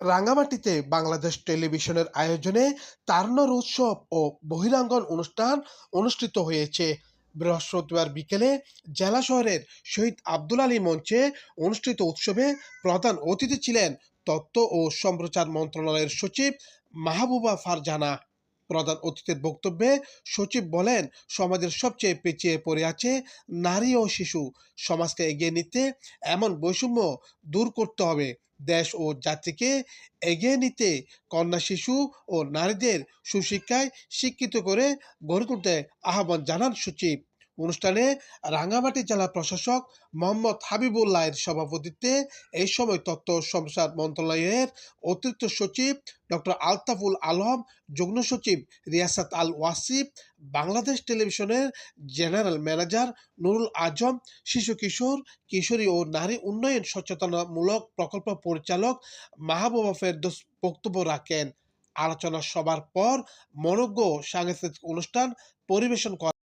রাঙামাটিতে বাংলাদেশ টেলিভিশনের আয়োজনে তার্নর উৎসব ও বহিরাঙ্গন অনুষ্ঠান অনুষ্ঠিত হয়েছে। বৃহস্পতিবার বিকেলে জেলা শহরের শহীদ আব্দুল আলী মঞ্চে অনুষ্ঠিত উৎসবে প্রধান অতিথি ছিলেন তথ্য ও সম্প্রচার মন্ত্রণালয়ের সচিব মাহবুবা ফারজানা। প্রধান অতিথির বক্তব্যে সচিব বলেন, সমাজের সবচেয়ে পিছিয়ে পড়ে আছে নারী ও শিশু। সমাজকে এগিয়ে নিতে এমন বৈষম্য দূর করতে হবে। দেশ ও জাতিকে এগিয়ে নিতে কন্যা শিশু ও নারীদের সুশিক্ষায় শিক্ষিত করে গড়ে তুলতে আহ্বান জানান সচিব। অনুষ্ঠানে রাঙ্গামাটি জেলা প্রশাসক মোহাম্মদ হাবিবুল্লাহের সভাপতিত্বে এই সময় তথ্য সম্প্রচার মন্ত্রণালয়ের অতিরিক্ত সচিব ডক্টর আলতাফুল আলম, যুগ্ম সচিব রিয়াসাত আল ওয়াসিফ, বাংলাদেশ টেলিভিশনের জেনারেল ম্যানেজার নুরুল আজম, শিশু কিশোর, কিশোরী ও নারী উন্নয়ন সচেতনামূলক প্রকল্প পরিচালক মাহবুবা ফেরদৌস বক্তব্য রাখেন। আলোচনা সবার পর মনজ্ঞ সাংস্কৃতিক অনুষ্ঠান পরিবেশন করা